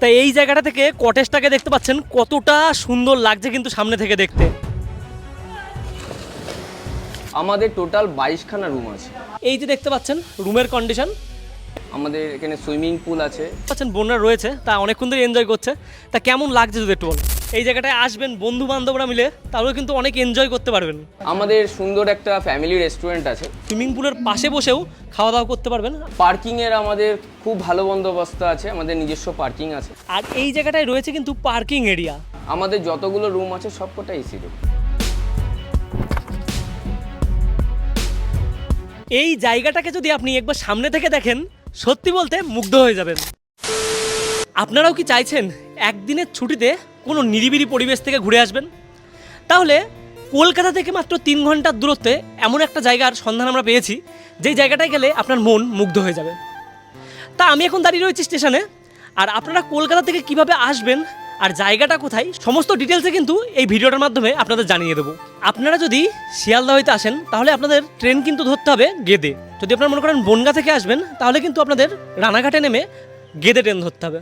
তা এই জায়গাটা থেকে কটেজটাকে দেখতে পাচ্ছেন কতটা সুন্দর লাগছে কিন্তু সামনে থেকে দেখতে। আমাদের টোটাল বাইশখানা রুম আছে। এই যে দেখতে পাচ্ছেন রুমের কন্ডিশন আমাদের এখানে সুইমিং পুল আছে। পাচ্ছেন বোনরা রয়েছে তা অনেকক্ষণ ধরে এনজয় করছে। তা কেমন লাগছে যদি একটু এই জায়গাটায় আসবেন বন্ধু বান্ধবরা মিলে তাহলে কিন্তু অনেক এনজয় করতে পারবেন। আমাদের সুন্দর একটা ফ্যামিলি রেস্টুরেন্ট আছে। সুইমিং পুলের পাশে বসেও খাওয়া দাওয়া করতে পারবেন। পার্কিংয়ের আমাদের খুব ভালো বন্দোবস্ত আছে আমাদের নিজস্ব পার্কিং আছে। আর এই জায়গাটায় রয়েছে কিন্তু পার্কিং এরিয়া। আমাদের যতগুলো রুম আছে সবকটা এসি রুম। এই জায়গাটাকে যদি আপনি একবার সামনে থেকে দেখেন সত্যি বলতে মুগ্ধ হয়ে যাবেন। আপনারাও কি চাইছেন একদিনের ছুটিতে কোনো নিরিবিলি পরিবেশ থেকে ঘুরে আসবেন? তাহলে কলকাতা থেকে মাত্র তিন ঘণ্টার দূরত্বে এমন একটা জায়গার সন্ধান আমরা পেয়েছি, যেই জায়গাটায় গেলে আপনার মন মুগ্ধ হয়ে যাবে। তা আমি এখন দাঁড়িয়ে রয়েছি স্টেশনে, আর আপনারা কলকাতা থেকে কীভাবে আসবেন আর জায়গাটা কোথায়, সমস্ত ডিটেলসে কিন্তু এই ভিডিওটার মাধ্যমে আপনাদের জানিয়ে দেবো। আপনারা যদি শিয়ালদা হইতে আসেন, তাহলে আপনাদের ট্রেন কিন্তু ধরতে হবে গেদে। যদি আপনারা মনে করেন বনগা থেকে আসবেন, তাহলে কিন্তু আপনাদের রানাঘাটে নেমে গেদে ট্রেন ধরতে হবে।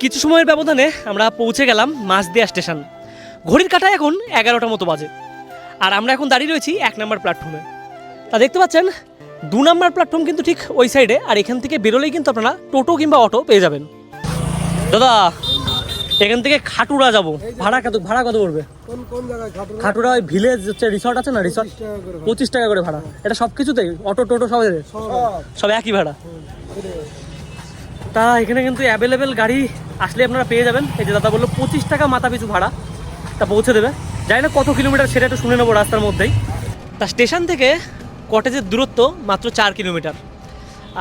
কিছু সময়ের ব্যবধানে আমরা পৌঁছে গেলাম মাঝদিয়া স্টেশন। ঘড়ির কাঁটায় এখন এগারোটা মতো বাজে। আর আমরা এখন দাঁড়িয়ে রয়েছি এক নম্বর প্ল্যাটফর্মে। তা দেখতে পাচ্ছেন, দু নম্বর প্ল্যাটফর্ম কিন্তু ঠিক ওই সাইডে আর এখান থেকে বেরোলেই কিন্তু আপনারা টোটো কিংবা অটো পেয়ে যাবেন। দাদা এখান থেকে খাটুরা যাব। ভাড়া কত ভাড়া কত পড়বে? খাটুর? ওই ভিলেজ হচ্ছে রিসর্ট আছে না রিসর্ট পঁচিশ টাকা করে ভাড়া। এটা সব কিছুতেই? অটো টোটো সব? সব সব একই ভাড়া। তা এখানে কিন্তু অ্যাভেলেবেল গাড়ি আসলে আপনারা পেয়ে যাবেন। এই যে দাদা বলল পঁচিশ টাকা মাথা পিছু ভাড়া। তা পৌঁছে দেবে। জানি না কত কিলোমিটার সেটা একটু শুনে নেব রাস্তার মধ্যেই। তা স্টেশন থেকে কটেজের দূরত্ব মাত্র চার কিলোমিটার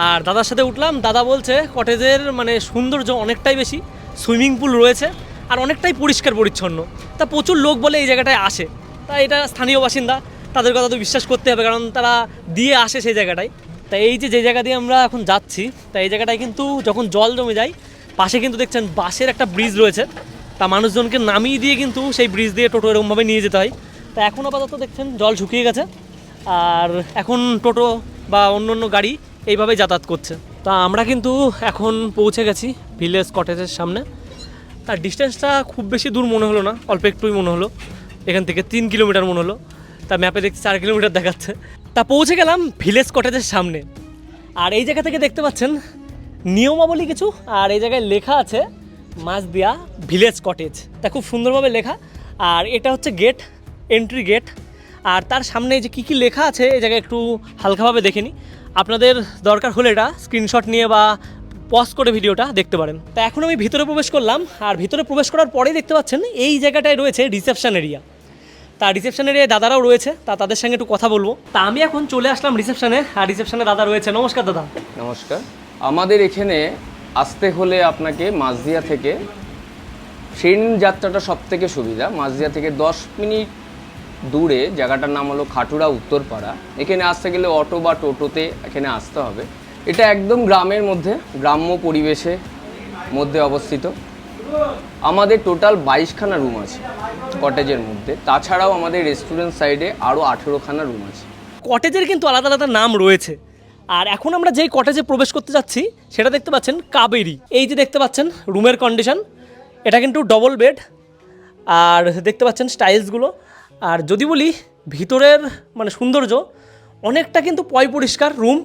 আর দাদার সাথে উঠলাম। দাদা বলছে কটেজের মানে সৌন্দর্য অনেকটাই বেশি। সুইমিং পুল রয়েছে আর অনেকটাই পরিষ্কার পরিচ্ছন্ন। তা প্রচুর লোক বলে এই জায়গাটায় আসে। তা এটা স্থানীয় বাসিন্দা, তাদের কথা তো বিশ্বাস করতে হবে কারণ তারা দিয়ে আসে সেই জায়গাটায়। তা এই যে যে জায়গা দিয়ে আমরা এখন যাচ্ছি, তা এই জায়গাটায় কিন্তু যখন জল জমে যায়, পাশে কিন্তু দেখছেন বাসের একটা ব্রিজ রয়েছে। তা মানুষজনকে নামিয়ে দিয়ে কিন্তু সেই ব্রিজ দিয়ে টোটো এরকমভাবে নিয়ে যেতে হয়। তা এখন আপাতত দেখছেন জল শুকিয়ে গেছে। আর এখন টোটো বা অন্য অন্য গাড়ি এইভাবে যাতায়াত করছে। তা আমরা কিন্তু এখন পৌঁছে গেছি ভিলেজ কটেজের সামনে। তার ডিস্টেন্সটা খুব বেশি দূর মনে হলো না, অল্প একটুই মনে হলো। এখান থেকে তিন কিলোমিটার মনে হলো। তা ম্যাপে দেখছি চার কিলোমিটার দেখাচ্ছে। তা পৌঁছে গেলাম ভিলেজ কটেজের সামনে। আর এই জায়গা থেকে দেখতে পাচ্ছেন নিয়মাবলী কিছু, আর এই জায়গায় লেখা আছে মাঝদিয়া ভিলেজ কটেজ। তা খুব সুন্দরভাবে লেখা। আর এটা হচ্ছে গেট এন্ট্রি গেট আর তার সামনে যে কী কী লেখা আছে, এই জায়গায় একটু হালকাভাবে দেখে নিই আপনাদের দরকার হলে এটা স্ক্রিনশট নিয়ে বা পজ করে ভিডিওটা দেখতে পারেন। তা এখন আমি ভিতরে প্রবেশ করলাম, আর ভিতরে প্রবেশ করার পরেই দেখতে পাচ্ছেন এই জায়গাটায় রয়েছে রিসেপশন এরিয়া তা রিসেপশন এরিয়ায় দাদারাও রয়েছে, তা তাদের সঙ্গে একটু কথা বলব। তা আমি এখন চলে আসলাম রিসেপশনে আর রিসেপশনে দাদা রয়েছে। নমস্কার দাদা। নমস্কার। আমাদের এখানে আসতে হলে আপনাকে মাঝদিয়া থেকে ট্রেন যাত্রাটা সব থেকে সুবিধা। মাঝদিয়া থেকে দশ মিনিট দূরে, জায়গাটার নাম হলো খাটুরা উত্তরপাড়া। এখানে আসতে গেলে অটো বা টোটোতে এখানে আসতে হবে। এটা একদম গ্রামের মধ্যে, গ্রাম্য পরিবেশে মধ্যে অবস্থিত। আমাদের টোটাল বাইশখানা রুম আছে কটেজের মধ্যে। তাছাড়াও আমাদের রেস্টুরেন্ট সাইডে আরও আঠেরোখানা রুম আছে। কটেজের কিন্তু আলাদা আলাদা নাম রয়েছে। আর এখন আমরা যেই কটেজে প্রবেশ করতে যাচ্ছি, সেটা দেখতে পাচ্ছেন কাবেরি। এই যে দেখতে পাচ্ছেন, রুমের কন্ডিশন এটা কিন্তু ডবল বেড আর দেখতে পাচ্ছেন স্টাইলসগুলো আর যদি বলি ভিতরের মানে সৌন্দর্য, অনেকটা কিন্তু পয় পরিষ্কার রুম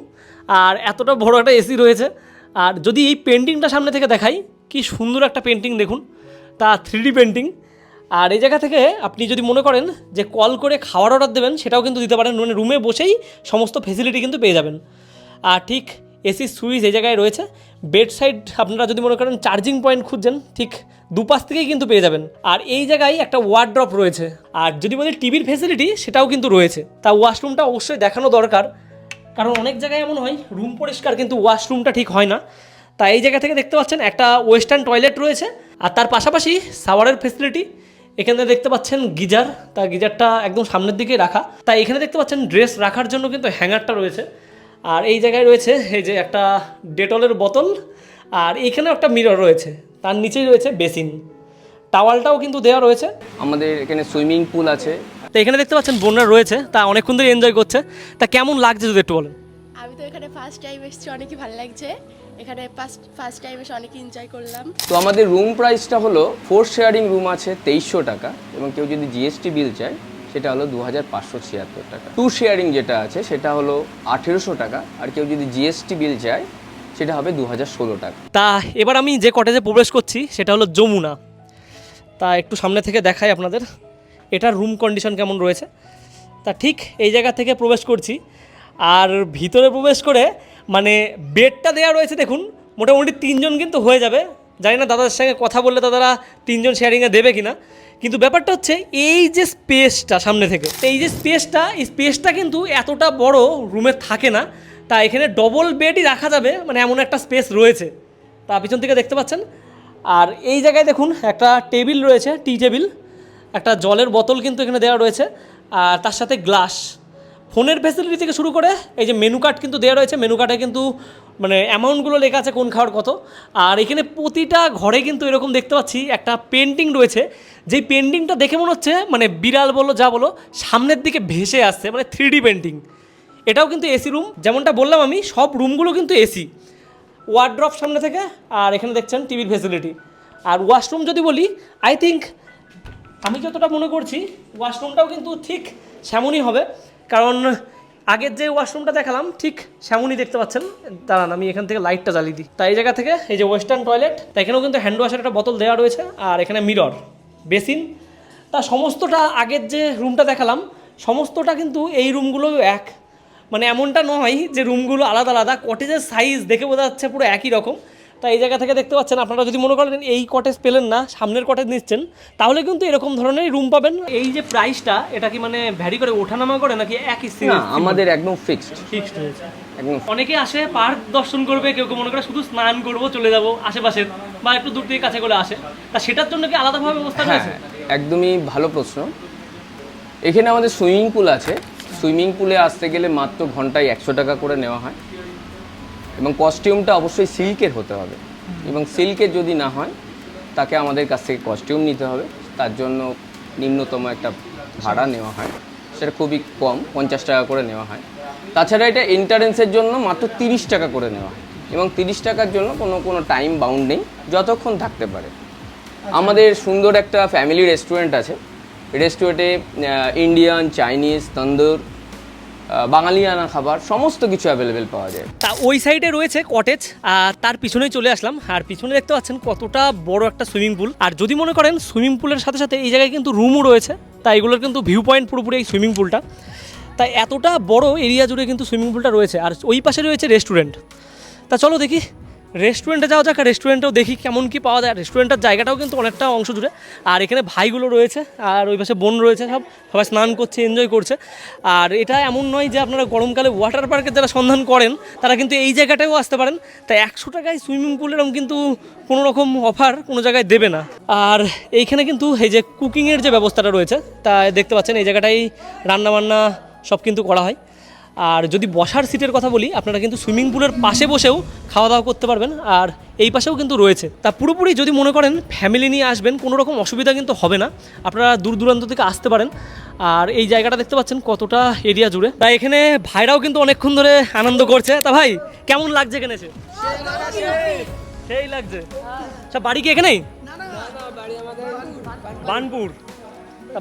আর এতটা বড় একটা এসি রয়েছে। আর যদি এই পেন্টিংটা সামনে থেকে দেখাই, কি সুন্দর একটা পেন্টিং দেখুন, তা থ্রি পেন্টিং আর এই জায়গা থেকে আপনি যদি মনে করেন যে কল করে খাওয়ার অর্ডার দেবেন, সেটাও কিন্তু দিতে পারেন। মানে রুমে বসেই সমস্ত ফেসিলিটি কিন্তু পেয়ে যাবেন। আর ঠিক এসি সুইচ এই জায়গায় রয়েছে। বেড সাইড আপনারা যদি মনে করেন চার্জিং পয়েন্ট খুঁজছেন, ঠিক দুপাশ থেকেই কিন্তু পেয়ে যাবেন। আর এই জায়গায় একটা ওয়ার্ড্রপ রয়েছে। আর যদি বলি টিভির ফেসিলিটি সেটাও কিন্তু রয়েছে। তা ওয়াশরুমটা অবশ্যই দেখানো দরকার। কারণ অনেক জায়গায় এমন হয় রুম পরিষ্কার কিন্তু ওয়াশরুমটা ঠিক হয় না। তাই এই জায়গা থেকে দেখতে পাচ্ছেন একটা ওয়েস্টার্ন টয়লেট রয়েছে। আর তার পাশাপাশি সাওয়ারের ফেসিলিটি এখানে দেখতে পাচ্ছেন গিজার। তা গিজারটা একদম সামনের দিকে রাখা। তাই এখানে দেখতে পাচ্ছেন ড্রেস রাখার জন্য কিন্তু হ্যাঙ্গারটা রয়েছে। আর এই জায়গায় রয়েছে এই যে একটা ডেটলের বোতল আর এইখানেও একটা মিরর রয়েছে তার নিচেই রয়েছে বেসিন। টাওয়ালটাও কিন্তু দেওয়া রয়েছে। আমাদের এখানে সুইমিং পুল আছে। তো এখানে দেখতে পাচ্ছেন বোনরা রয়েছে তা অনেকক্ষণ ধরে এনজয় করছে। তা কেমন লাগছে যদি একটু বলেন? আমি তো এখানে ফার্স্ট টাইম এসেছি অনেকই ভালো লাগছে। এখানে ফার্স্ট ফার্স্ট টাইম এসে অনেক এনজয় করলাম। তো আমাদের রুম প্রাইসটা হলো ফোর শেয়ারিং রুম আছে তেইশশো টাকা এবং কেউ যদি জিএসটি বিল চায় সেটা হলো দু হাজার পাঁচশো ছিয়াত্তর টাকা। টু শেয়ারিং যেটা আছে, সেটা হলো আঠেরোশো টাকা, আর কেউ যদি জিএসটি বিল চায়, সেটা হবে দু হাজার ষোলো টাকা। তা এবার আমি যে কটেজে প্রবেশ করছি, সেটা হলো যমুনা। তা একটু সামনে থেকে দেখাই আপনাদের, এটার রুম কন্ডিশন কেমন রয়েছে। তা ঠিক এই জায়গা থেকে প্রবেশ করছি, আর ভিতরে প্রবেশ করে মানে বেডটা দেওয়া রয়েছে, দেখুন, মোটামুটি তিনজন কিন্তু হয়ে যাবে। জানি না দাদার সঙ্গে কথা বললে দাদারা তিনজন শেয়ারিংয়ে দেবে কিনা। কিন্তু ব্যাপারটা হচ্ছে, এই যে স্পেসটা সামনে থেকে, এই যে স্পেসটা, এই স্পেসটা কিন্তু এতটা বড় রুমে থাকে না, তা এখানে ডবল বেডই রাখা যাবে মানে এমন একটা স্পেস রয়েছে। তা পিছন থেকে দেখতে পাচ্ছেন। আর এই জায়গায় দেখুন, একটা টেবিল রয়েছে, টি টেবিল, একটা জলের বোতল কিন্তু এখানে দেওয়া রয়েছে, আর তার সাথে গ্লাস। ফোনের ফেসিলিটি থেকে শুরু করে, এই যে মেনু কার্ড কিন্তু দেওয়া রয়েছে মেনু কার্ডে কিন্তু মানে অ্যামাউন্টগুলো লেখা আছে কোন খাওয়ার কত। আর এখানে প্রতিটা ঘরে কিন্তু এরকম দেখতে পাচ্ছি, একটা পেন্টিং রয়েছে। যেই পেন্টিংটা দেখে মনে হচ্ছে মানে বিড়াল বলো, যা বলো, সামনের দিকে ভেসে আসছে মানে থ্রি পেন্টিং এটাও কিন্তু এসি রুম যেমনটা বললাম আমি, সব রুমগুলো কিন্তু এসি ওয়ার্ড্রপ সামনে থেকে, আর এখানে দেখছেন টিভির ফেসিলিটি আর ওয়াশরুম যদি বলি আই থিঙ্ক আমি যতটা মনে করছি ওয়াশরুমটাও কিন্তু ঠিক সেমনই হবে। কারণ আগের যে ওয়াশরুমটা দেখালাম, ঠিক সেমনই দেখতে পাচ্ছেন। দাঁড়ান, আমি এখান থেকে লাইটটা জ্বালিয়ে দিই। তাই এই জায়গা থেকে, এই যে ওয়েস্টার্ন টয়লেট তা এখানেও কিন্তু হ্যান্ড ওয়াশের একটা বোতল দেওয়া রয়েছে, আর এখানে মিরর বেসিন তা সমস্তটা আগের যে রুমটা দেখালাম, সমস্তটা কিন্তু এই রুমগুলো এক। মানে এমনটা নয় যে রুমগুলো আলাদা আলাদা কটেজের সাইজ দেখে বোঝা যাচ্ছে পুরো একই রকম। তা এই জায়গা থেকে দেখতে পাচ্ছেন আপনারা যদি মনে করেন এই কটেজ পেলেন না সামনের কটেজ নিচ্ছেন তাহলে কিন্তু এরকম ধরনের রুম পাবেন। এই যে প্রাইসটা এটা কি মানে ভ্যারি করে ওঠানামা করে নাকি একই না আমাদের একদম ফিক্সড ফিক্সড হয়েছে। একদম অনেকে আসে পার্ক দর্শন করবে কেউ কেউ মনে করে শুধু স্নান করব চলে যাব আশেপাশের বা একটু দূর থেকে কাছে করে আসে। তা সেটার জন্য কি আলাদাভাবে ব্যবস্থা হ্যাঁ রয়েছে? একদমই ভালো প্রশ্ন। এখানে আমাদের সুইমিং পুল আছে। সুইমিং পুলে আসতে গেলে মাত্র ঘন্টায় একশো টাকা করে নেওয়া হয়। এবং কস্টিউমটা অবশ্যই সিল্কের হতে হবে। এবং সিল্কের যদি না হয় তাকে আমাদের কাছ থেকে কস্টিউম নিতে হবে। তার জন্য নিম্নতম একটা ভাড়া নেওয়া হয়। সেটা খুবই কম পঞ্চাশ টাকা করে নেওয়া হয়। তাছাড়া এটা এন্টারেন্সের জন্য মাত্র তিরিশ টাকা করে নেওয়া হয়। এবং তিরিশ টাকার জন্য কোনো কোনো টাইম বাউন্ড নেই যতক্ষণ থাকতে পারে। আমাদের সুন্দর একটা ফ্যামিলি রেস্টুরেন্ট আছে। রেস্টুরেন্টে ইন্ডিয়ান চাইনিজ তন্দুর বাঙালিয়ানা খাবার, সমস্ত কিছু অ্যাভেলেবেল পাওয়া যায়। তা ওই সাইডে রয়েছে কটেজ আর তার পিছনেই চলে আসলাম। আর পিছনে দেখতে পাচ্ছেন কতটা বড় একটা সুইমিং পুল আর যদি মনে করেন সুইমিং পুলের সাথে সাথে এই জায়গায় কিন্তু রুমও রয়েছে। তাই এগুলোর কিন্তু ভিউ পয়েন্ট পুরোপুরি এই সুইমিং পুলটা তাই এতটা বড় এরিয়া জুড়ে কিন্তু সুইমিং পুলটা রয়েছে। আর ওই পাশে রয়েছে রেস্টুরেন্ট তা চলো দেখি রেস্টুরেন্টে যাওয়া যাক আর রেস্টুরেন্টেও দেখি কেমন কি পাওয়া যায়। রেস্টুরেন্টের জায়গাটাও কিন্তু অনেকটা অংশ জুড়ে। আর এখানে ভাইগুলো রয়েছে, আর ওই পাশে বোন রয়েছে সব। সবাই স্নান করছে এনজয় করছে। আর এটা এমন নয় যে আপনারা গরমকালে ওয়াটার পার্কের যারা সন্ধান করেন, তারা কিন্তু এই জায়গাটাও আসতে পারেন। তাই একশো টাকায় সুইমিং পুল এরকম কিন্তু কোনো রকম অফার কোনো জায়গায় দেবে না। আর এইখানে কিন্তু এই যে কুকিংয়ের যে ব্যবস্থাটা রয়েছে, তা দেখতে পাচ্ছেন, এই জায়গাটাই রান্নাবান্না সব কিন্তু করা হয়। আর যদি বসার সিটের কথা বলি, আপনারা কিন্তু সুইমিং পুলের পাশে বসেও খাওয়া দাওয়া করতে পারবেন। আর এই পাশেও কিন্তু রয়েছে। তা পুরোপুরি যদি মনে করেন ফ্যামিলি নিয়ে আসবেন, কোনো রকম অসুবিধা কিন্তু হবে না। আপনারা দূর দূরান্ত থেকে আসতে পারেন। আর এই জায়গাটা দেখতে পাচ্ছেন, কতটা এরিয়া জুড়ে। তা এখানে ভাইরাও কিন্তু অনেকক্ষণ ধরে আনন্দ করছে। তা ভাই, কেমন লাগছে এখানে এসে? সেই লাগছে। সব বাড়ি কি এখানেই? বানপুর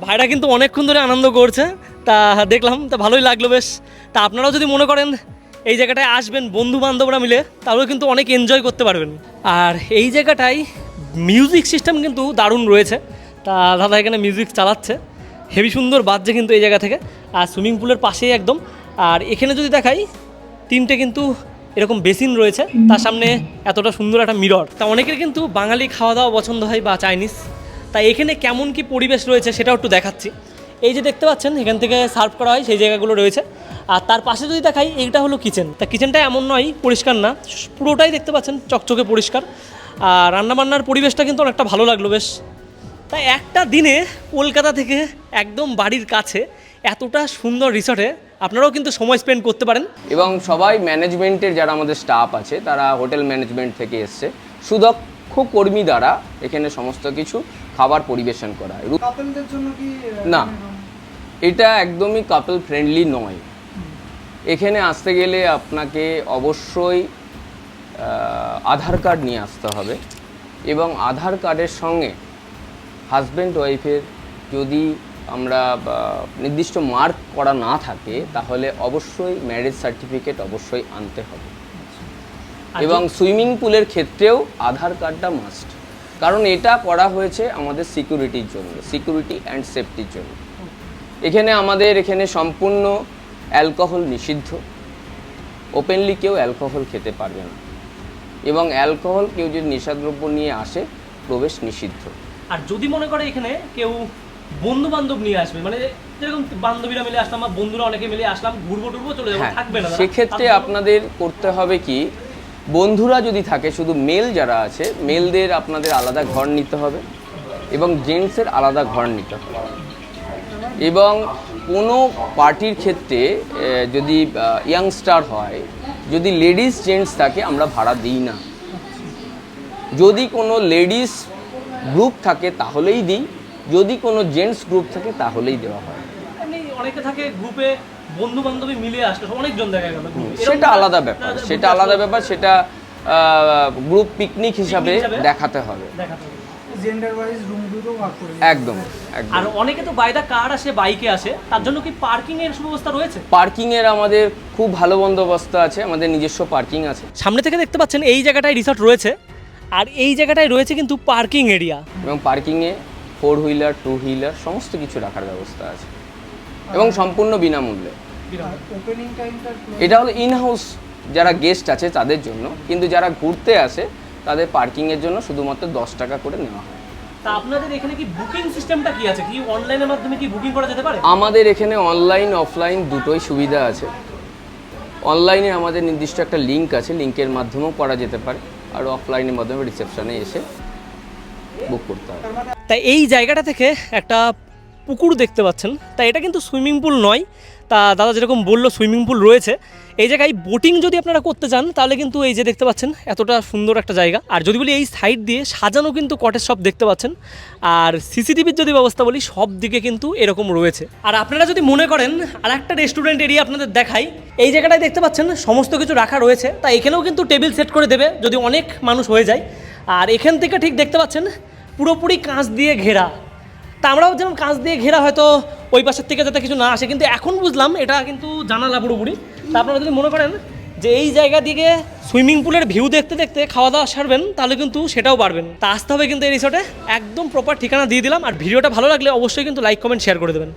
ভাইরা কিন্তু অনেকক্ষণ ধরে আনন্দ করছে। তা দেখলাম, তা ভালোই লাগল বেশ। তা আপনারাও যদি মনে করেন এই জায়গাটায় আসবেন বন্ধু বান্ধবরা মিলে তাহলেও কিন্তু অনেক এনজয় করতে পারবেন। আর এই জায়গাটায় মিউজিক সিস্টেম কিন্তু দারুণ রয়েছে। তা দাদা এখানে মিউজিক চালাচ্ছে। হেভি সুন্দর বাজছে কিন্তু এই জায়গা থেকে। আর সুইমিং পুলের পাশেই একদম। আর এখানে যদি দেখাই, তিনটে কিন্তু এরকম বেসিন রয়েছে। তার সামনে এতটা সুন্দর একটা মিরর তা অনেকের কিন্তু বাঙালি খাওয়া দাওয়া পছন্দ হয় বা চাইনিজ তাই এখানে কেমন কি পরিবেশ রয়েছে সেটাও একটু দেখাচ্ছি। এই যে দেখতে পাচ্ছেন, এখান থেকে সার্ভ করা হয়, সেই জায়গাগুলো রয়েছে। আর তার পাশে যদি দেখাই, এইটা হলো কিচেন। তা কিচেনটা এমন নয়, পরিষ্কার না, পুরোটাই দেখতে পাচ্ছেন, চকচকে পরিষ্কার। আর রান্নাবান্নার পরিবেশটা কিন্তু অনেকটা ভালো লাগল বেশ। তাই একটা দিনে কলকাতা থেকে একদম বাড়ির কাছে এতটা সুন্দর রিসর্টে আপনারাও কিন্তু সময় স্পেন্ড করতে পারেন। এবং সবাই ম্যানেজমেন্টের যারা আমাদের স্টাফ আছে, তারা হোটেল ম্যানেজমেন্ট থেকে এসছে। সুদক্ষ কর্মী দ্বারা এখানে সমস্ত কিছু খাবার পরিবেশন করা। রু- কাপলদের জন্য কি আহ, না। এটা একদমই কাপল ফ্রেন্ডলি নয়। এখানে আসতে গেলে আপনাকে অবশ্যই আধার কার্ড নিয়ে আসতে হবে এবং আধার কার্ডের সঙ্গে হাজব্যান্ড ওয়াইফের যদি আমরা নির্দিষ্ট মার্ক করা না থাকে তাহলে অবশ্যই ম্যারেজ সার্টিফিকেট অবশ্যই আনতে হবে। এবং সুইমিং পুলের ক্ষেত্রেও আধার কার্ডটা মাস্ট কারণ এটা করা হয়েছে আমাদের সিকিউরিটির জন্য সিকিউরিটি অ্যান্ড সেফটির জন্য। এখানে আমাদের এখানে সম্পূর্ণ অ্যালকোহল নিষিদ্ধ। ওপেনলি কেউ অ্যালকোহল খেতে পারবে না। এবং অ্যালকোহল কেউ যদি নেশাদ্রব্য নিয়ে আসে প্রবেশ নিষিদ্ধ। আর যদি মনে করে এখানে কেউ বন্ধু বান্ধব নিয়ে আসবে মানে যেরকম বান্ধবীরা মিলে আসলাম বা বন্ধুরা অনেকে মিলে আসলাম ঘুরবো টুরবো চলে যাব হ্যাঁ থাকবে না সেক্ষেত্রে আপনাদের করতে হবে কি বন্ধুরা যদি থাকে, শুধু মেল যারা আছে মেলদের আপনাদের আলাদা ঘর নিতে হবে এবং জেন্টসের আলাদা ঘর নিতে হবে। এবং কোনো পার্টির ক্ষেত্রে যদি ইয়াংস্টার হয়, যদি লেডিস জেন্টস থাকে, আমরা ভাড়া দিই না। যদি কোনো লেডিস গ্রুপ থাকে, তাহলেই দিই। যদি কোনো জেন্টস গ্রুপ থাকে, তাহলেই দেওয়া হয়। অনেকে থাকে গ্রুপে বন্ধু বান্ধবী মিলে আসলো অনেকজন দেখা গেল। সেটা আলাদা ব্যাপার সেটা আলাদা ব্যাপার সেটা গ্রুপ পিকনিক হিসাবে? দেখাতে হবে। জেন্ডার ওয়াইজ রুমগুলো ভাগ করে একদম একদম। আর অনেকে তো বাইদা কার আসে বাইকে আসে তার জন্য কি পার্কিং এর সুব্যবস্থা রয়েছে? পার্কিং এর আমাদের খুব ভালো বন্দোবস্ত আছে আমাদের নিজস্ব পার্কিং আছে। সামনে থেকে দেখতে পাচ্ছেন এই জায়গাটায় রিসর্ট রয়েছে আর এই জায়গাটায় রয়েছে কিন্তু পার্কিং এরিয়া এবং পার্কিংয়ে ফোর হুইলার টু হুইলার সমস্ত কিছু রাখার ব্যবস্থা আছে। এবং সম্পূর্ণ বিনামূল্যে। এটা হলো ইন হাউস যারা গেস্ট আছে তাদের জন্য কিন্তু যারা ঘুরতে আসে তাদের পার্কিংয়ের জন্য শুধুমাত্র দশ টাকা করে নেওয়া হয়। তা আপনাদের এখানে কি বুকিং সিস্টেমটা কি আছে? কি অনলাইনের মাধ্যমে কি বুকিং করা যেতে পারে? আমাদের এখানে অনলাইন অফলাইন দুটোই সুবিধা আছে। অনলাইনে আমাদের নির্দিষ্ট একটা লিঙ্ক আছে লিঙ্কের মাধ্যমেও করা যেতে পারে আর অফলাইনের মাধ্যমে রিসেপশনে এসে বুক করতে হবে তাই এই জায়গাটা থেকে একটা পুকুর দেখতে পাচ্ছেন। তা এটা কিন্তু সুইমিং পুল নয়। তা দাদা যেরকম বলল, সুইমিং পুল রয়েছে। এই জায়গায় বোটিং যদি আপনারা করতে চান, তাহলে কিন্তু এই যে দেখতে পাচ্ছেন, এতটা সুন্দর একটা জায়গা। আর যদি বলি এই সাইড দিয়ে, সাজানো কিন্তু কটেজ সব দেখতে পাচ্ছেন। আর সিসিটিভির যদি ব্যবস্থা বলি, সব দিকে কিন্তু এরকম রয়েছে। আর আপনারা যদি মনে করেন আর একটা রেস্টুরেন্ট এরিয়া আপনাদের দেখাই। এই জায়গাটায় দেখতে পাচ্ছেন, সমস্ত কিছু রাখা রয়েছে। তা এখানেও কিন্তু টেবিল সেট করে দেবে, যদি অনেক মানুষ হয়ে যায়। আর এখান থেকে ঠিক দেখতে পাচ্ছেন, পুরোপুরি কাঁচ দিয়ে ঘেরা। তা আমরাও যেমন কাঁচ দিয়ে ঘেরা হয়তো ওই পাশের থেকে যাতে কিছু না আসে, কিন্তু এখন বুঝলাম এটা কিন্তু জানালা পুরোপুরি তা আপনারা যদি মনে করেন যে এই জায়গা দিকে সুইমিং পুলের ভিউ দেখতে দেখতে খাওয়া দাওয়া সারবেন, তাহলে কিন্তু সেটাও পারবেন। তা আসতে হবে কিন্তু এই রিসোর্টে। একদম প্রপার ঠিকানা দিয়ে দিলাম, আর ভিডিওটা ভালো লাগলে অবশ্যই কিন্তু লাইক কমেন্ট শেয়ার করে দেবেন।